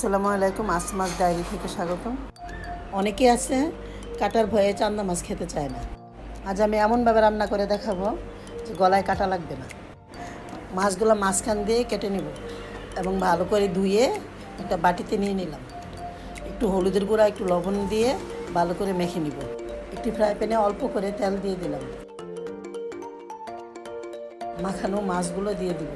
আসসালামু আলাইকুম, আসমাস ডায়েরি থেকে স্বাগতম। অনেকে আছে কাটার ভয়ে চান্দা মাছ খেতে চায় না। আজ আমি এমনভাবে রান্না করে দেখাবো যে গলায় কাটা লাগবে না। মাছগুলো মাঝখান দিয়ে কেটে নেব এবং ভালো করে ধুয়ে একটা বাটিতে নিয়ে নিলাম। একটু হলুদের গুঁড়া, একটু লবণ দিয়ে ভালো করে মেখে নিব। একটি ফ্রাই প্যানে অল্প করে তেল দিয়ে দিলাম। মাখানো মাছগুলো দিয়ে দিব।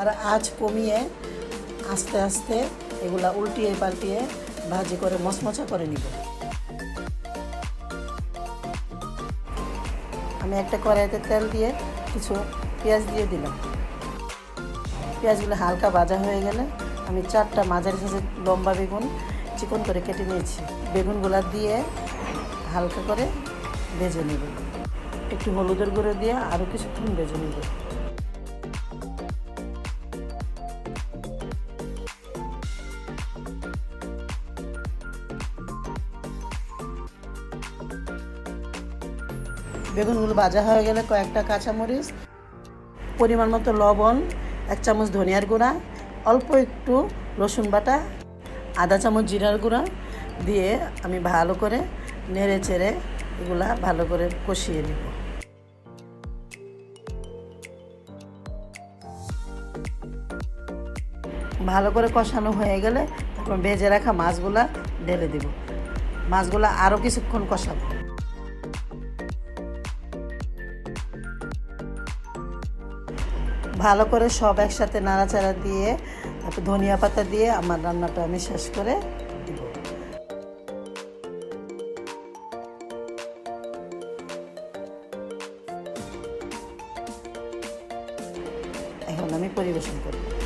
আর আজ কমিয়ে আস্তে আস্তে এগুলা উল্টিয়ে পাল্টিয়ে ভাজি করে, মচমচা করে নিব। আমি একটা কড়াইতে তেল দিয়ে কিছু পেঁয়াজ দিয়ে দিলাম। পেঁয়াজগুলো হালকা ভাজা হয়ে গেলে আমি চারটা মাঝারি সাইজের লম্বা বেগুন চিকন করে কেটে নিয়েছি। বেগুনগুলা দিয়ে হালকা করে ভেজে নেব। একটু হলুদের গুঁড়ো দিয়ে আরও কিছুক্ষণ ভেজে নেব। বেগুনগুলো ভাজা হয়ে গেলে কয়েকটা কাঁচামরিচ, পরিমাণ মতো লবণ, এক চামচ ধনিয়ার গুঁড়া, অল্প একটু রসুন বাটা, আধা চামচ জিরার গুঁড়া দিয়ে আমি ভালো করে নেড়ে চেড়ে এগুলা ভালো করে কষিয়ে নেব। ভালো করে কষানো হয়ে গেলে তারপর ভেজে রাখা মাছগুলা ঢেলে দেব। মাছগুলা আরও কিছুক্ষণ কষাবো। ভালো করে সব একসাথে নাড়াচাড়া দিয়ে, তারপর ধনিয়া পাতা দিয়ে আমার রান্নাটা আমি শেষ করে দিব। এখন আমি পরিবেশন করব।